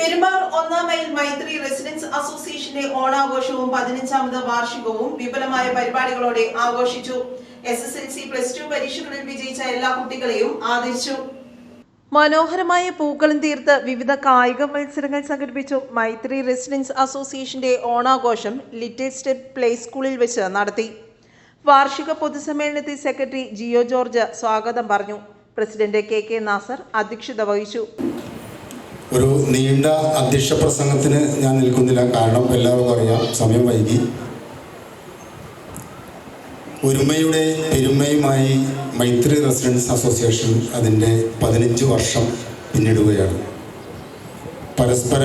പെരുമ്പാവൂർ ഒന്നാം മൈൽ മൈത്രി റെസിഡൻസ് അസോസിയേഷന്റെ ഓണാഘോഷവും പതിനഞ്ചാമത് വാർഷികവും വിപുലമായ പരിപാടികളോടെ ആഘോഷിച്ചു. S S L C plus two പരീക്ഷകളിൽ വിജയിച്ച എല്ലാ കുട്ടികളെയും ആദരിച്ചു. മനോഹരമായ പൂക്കളും തീർത്ത് വിവിധ കായിക മത്സരങ്ങൾ സംഘടിപ്പിച്ചു. മൈത്രി റെസിഡൻസ് അസോസിയേഷന്റെ ഓണാഘോഷം ലിറ്റിൽ സ്റ്റെപ്പ് പ്ലേ സ്കൂളിൽ വെച്ച് നടത്തി. വാർഷിക പൊതുസമ്മേളനത്തിൽ സെക്രട്ടറി ജിയോ ജോർജ് സ്വാഗതം പറഞ്ഞു. പ്രസിഡന്റ് കെ കെ നാസർ അധ്യക്ഷത വഹിച്ചു. ഒരു നീണ്ട അധ്യക്ഷ പ്രസംഗത്തിന് ഞാൻ നിൽക്കുന്നില്ല. കാരണം എല്ലാവർക്കും അറിയാം സമയം വൈകി. ഒരുമയുടെ പെരുമയുമായി മൈത്രി റെസിഡൻസ് അസോസിയേഷൻ അതിന്റെ പതിനഞ്ച് വർഷം പിന്നിടുകയാണ്. പരസ്പര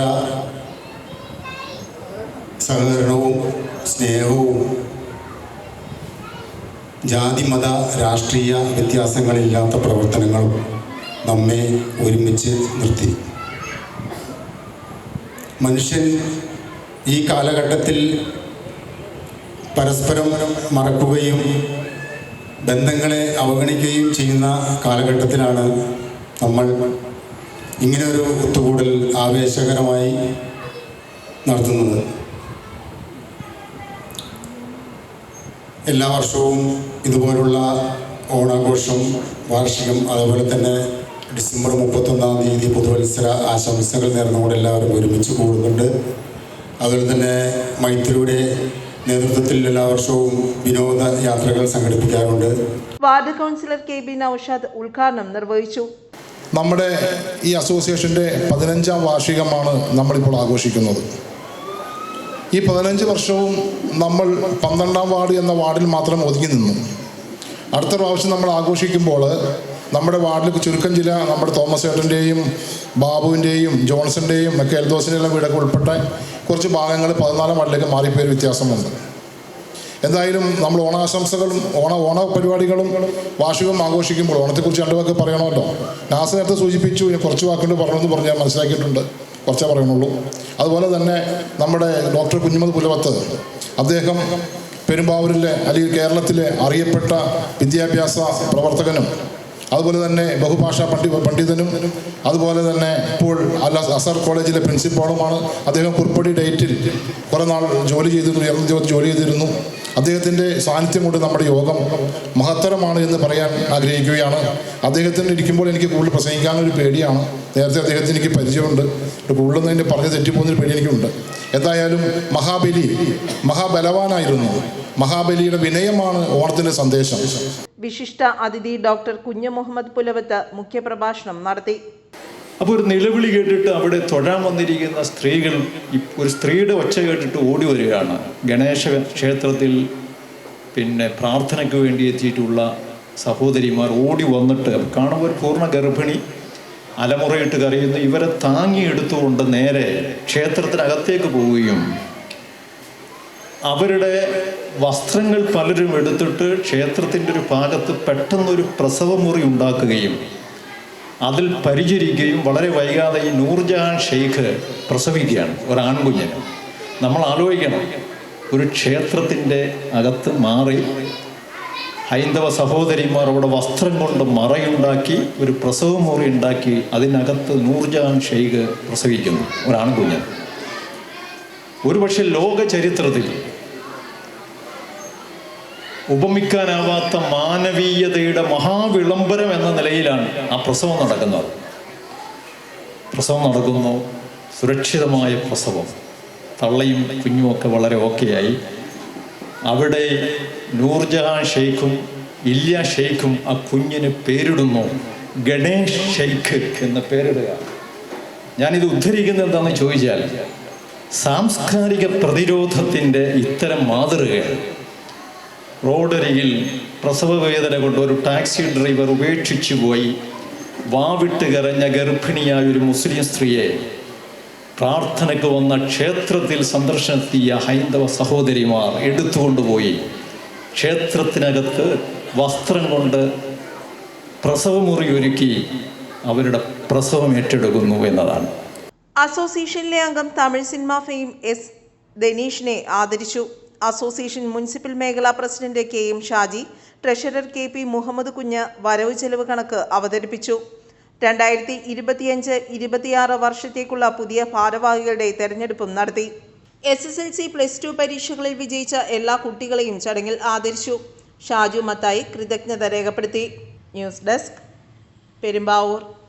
സഹകരണവും സ്നേഹവും ജാതി മത രാഷ്ട്രീയ വ്യത്യാസങ്ങളില്ലാത്ത പ്രവർത്തനങ്ങളും നമ്മെ ഒരുമിച്ച് നിർത്തി. മനുഷ്യൻ ഈ കാലഘട്ടത്തിൽ പരസ്പരം മറക്കുകയും ബന്ധങ്ങളെ അവഗണിക്കുകയും ചെയ്യുന്ന കാലഘട്ടത്തിലാണ് നമ്മൾ ഇങ്ങനെ ഒരു ഒത്തുകൂടൽ ആവേശകരമായി നടത്തുന്നത്. എല്ലാ വർഷവും ഇതുപോലുള്ള ഓണാഘോഷം വാർഷികം അതുപോലെ തന്നെ ഡിസംബർ മുപ്പത്തൊന്നാം തീയതി പുതുവത്സര ആശംസകൾ നേർന്നുകൊണ്ട് എല്ലാവരും ഒരുമിച്ച് കൂടുന്നുണ്ട്. അതുപോലെ തന്നെ മൈത്രിയുടെ നേതൃത്വത്തിൽ എല്ലാ വർഷവും വിനോദ യാത്രകൾ സംഘടിപ്പിക്കാറുണ്ട്. Ward councillor K B Noushad ഉദ്ഘാടനം നിർവഹിച്ചു. നമ്മുടെ ഈ അസോസിയേഷന്റെ പതിനഞ്ചാം വാർഷികമാണ് നമ്മളിപ്പോൾ ആഘോഷിക്കുന്നത്. ഈ പതിനഞ്ച് വർഷവും നമ്മൾ പന്ത്രണ്ടാം വാർഡ് എന്ന വാർഡിൽ മാത്രം ഒതുങ്ങി നിന്നു. അടുത്ത പ്രാവശ്യം നമ്മൾ ആഘോഷിക്കുമ്പോൾ നമ്മുടെ വാർഡിൽ ചുരുക്കം ചില നമ്മുടെ തോമസ് ഏട്ടന്റെയും ബാബുവിന്റെയും ജോൺസന്റെയും ഒക്കെ എൽദോസിന്റെയും വീടൊക്കെ ഉൾപ്പെട്ട കുറച്ച് ഭാഗങ്ങൾ പതിനാലാം വാർഡിലേക്ക് മാറിപ്പോയൊരു വ്യത്യാസമുണ്ട്. എന്തായാലും നമ്മൾ ഓണാശംസകളും ഓണ ഓണ പരിപാടികളും വാർഷികവും ആഘോഷിക്കുമ്പോൾ ഓണത്തെക്കുറിച്ച് രണ്ടു വാക്ക് പറയണമല്ലോ. നാസ നേരത്തെ സൂചിപ്പിച്ചു കുറച്ച് വാക്കുകൊണ്ട് പറഞ്ഞെന്ന് പറഞ്ഞ് ഞാൻ മനസ്സിലാക്കിയിട്ടുണ്ട്. കുറച്ചേ പറയണുള്ളൂ അതുപോലെ തന്നെ നമ്മുടെ ഡോക്ടർ കുഞ്ഞുമത് പുലവത്ത് അദ്ദേഹം പെരുമ്പാവൂരിലെ അല്ലെങ്കിൽ കേരളത്തിലെ അറിയപ്പെട്ട വിദ്യാഭ്യാസ പ്രവർത്തകനും അതുപോലെ തന്നെ ബഹുഭാഷാ പണ്ഡി പണ്ഡിതനും അതുപോലെ തന്നെ ഇപ്പോൾ അല്ല അസർ കോളേജിലെ പ്രിൻസിപ്പാളുമാണ്. അദ്ദേഹം കുറിപ്പടി ഡേറ്റിൽ കുറേ നാൾ ജോലി ചെയ്തിരുന്നു ഉയർന്ന ജോലി ജോലി ചെയ്തിരുന്നു. അദ്ദേഹത്തിന്റെ സാന്നിധ്യം കൊണ്ട് നമ്മുടെ യോഗം മഹത്തരമാണ് എന്ന് പറയാൻ ആഗ്രഹിക്കുകയാണ്. അദ്ദേഹത്തിന് ഇരിക്കുമ്പോൾ എനിക്ക് കൂടുതൽ പ്രസംഗിക്കാനൊരു പേടിയാണ്. നേരത്തെ അദ്ദേഹത്തിന് എനിക്ക് പരിചയമുണ്ട്. കൂടുതലൊന്നും എന്റെ പറഞ്ഞ് തെറ്റിപ്പോകുന്നൊരു പേടി എനിക്കുണ്ട്. എന്തായാലും മഹാബലി മഹാബലവാനായിരുന്നു. മഹാബലിയുടെ വിനയമാണ് ഓണത്തിന്റെ സന്ദേശം. വിശിഷ്ട അതിഥി ഡോക്ടർ കുഞ്ഞു മുഹമ്മദ് പുലവത്ത് മുഖ്യപ്രഭാഷണം നടത്തി. അപ്പോൾ ഒരു നിലവിളി കേട്ടിട്ട് അവിടെ തൊഴാൻ വന്നിരിക്കുന്ന സ്ത്രീകൾ ഒരു സ്ത്രീയുടെ ഒച്ച കേട്ടിട്ട് ഓടി വരികയാണ്. ഗണേശ ക്ഷേത്രത്തിൽ പിന്നെ പ്രാർത്ഥനയ്ക്ക് വേണ്ടി എത്തിയിട്ടുള്ള സഹോദരിമാർ ഓടി വന്നിട്ട് കാണുമ്പോൾ ഒരു പൂർണ ഗർഭിണി അലമുറയിട്ട് കരയുന്നു. ഇവരെ താങ്ങിയെടുത്തുകൊണ്ട് നേരെ ക്ഷേത്രത്തിനകത്തേക്ക് പോവുകയും അവരുടെ വസ്ത്രങ്ങൾ പലരും എടുത്തിട്ട് ക്ഷേത്രത്തിന്റെ ഒരു ഭാഗത്ത് പെട്ടെന്നൊരു പ്രസവമുറി ഉണ്ടാക്കുകയും അതിൽ പരിചരിക്കുകയും വളരെ വൈകാതെ ഈ നൂർജഹാൻ ഷെയ്ഖ് പ്രസവിക്കുകയാണ് ഒരു നമ്മൾ ആലോചിക്കണം ഒരു ക്ഷേത്രത്തിന്റെ അകത്ത് മാറി ഹൈന്ദവ സഹോദരിമാർ അവിടെ വസ്ത്രം കൊണ്ട് മറയുണ്ടാക്കി ഒരു പ്രസവമുറി ഉണ്ടാക്കി അതിനകത്ത് നൂർജഹാൻ ഷെയ്ഖ് പ്രസവിക്കുന്നു ഒരു ഒരുപക്ഷെ ലോക ചരിത്രത്തിൽ ഉപമിക്കാനാവാത്ത മാനവീയതയുടെ മഹാവിളംബരം എന്ന നിലയിലാണ് ആ പ്രസവം നടക്കുന്നത്. പ്രസവം നടക്കുന്നു. സുരക്ഷിതമായ പ്രസവം. തള്ളയും കുഞ്ഞുമൊക്കെ വളരെ ഓക്കെയായി. അവിടെ നൂർജഹാൻ ഷെയ്ഖും ഇല്യ ഷെയ്ഖും ആ കുഞ്ഞിന് പേരിടുന്നു. ഗണേഷ് ഷെയ്ഖ് എന്ന പേരിടുക. ഞാനിത് ഉദ്ധരിക്കുന്നത് എന്താണെന്ന് ചോദിച്ചാൽ സാംസ്കാരിക പ്രതിരോധത്തിന്റെ ഇത്തരം മാതൃകകൾ റോഡരികിൽ പ്രസവ വേദന കൊണ്ട് ഒരു ടാക്സി ഡ്രൈവർ ഉപേക്ഷിച്ചു പോയി. വാവിട്ട് കരഞ്ഞ ഗർഭിണിയായ ഒരു മുസ്ലിം സ്ത്രീയെ പ്രാർത്ഥനയ്ക്ക് വന്ന ക്ഷേത്രത്തിൽ സന്ദർശനത്തിയ ഹൈന്ദവ സഹോദരിമാർ എടുത്തുകൊണ്ടുപോയി. ക്ഷേത്രത്തിനകത്ത് വസ്ത്രം കൊണ്ട് പ്രസവമുറി ഒരുക്കി അവരുടെ പ്രസവം ഏറ്റെടുക്കുന്നു എന്നതാണ്. അസോസിയേഷനിലെ അംഗം തമിഴ് സിനിമ ഫെയിം എസ്. ദനീഷിനെ ആദരിച്ചു. അസോസിയേഷൻ മുനിസിപ്പൽ മേഖലാ president K M Shaji treasurer K P Muhammad Kunju വരവ് ചെലവ് കണക്ക് അവതരിപ്പിച്ചു. രണ്ടായിരത്തി ഇരുപത്തിയഞ്ച് ഇരുപത്തിയാറ് വർഷത്തേക്കുള്ള പുതിയ ഭാരവാഹികളുടെ തെരഞ്ഞെടുപ്പും നടത്തി. S S L C plus two പരീക്ഷകളിൽ വിജയിച്ച എല്ലാ കുട്ടികളെയും ചടങ്ങിൽ ആദരിച്ചു. ഷാജു മത്തായി കൃതജ്ഞത രേഖപ്പെടുത്തി. News desk Perumbavoor.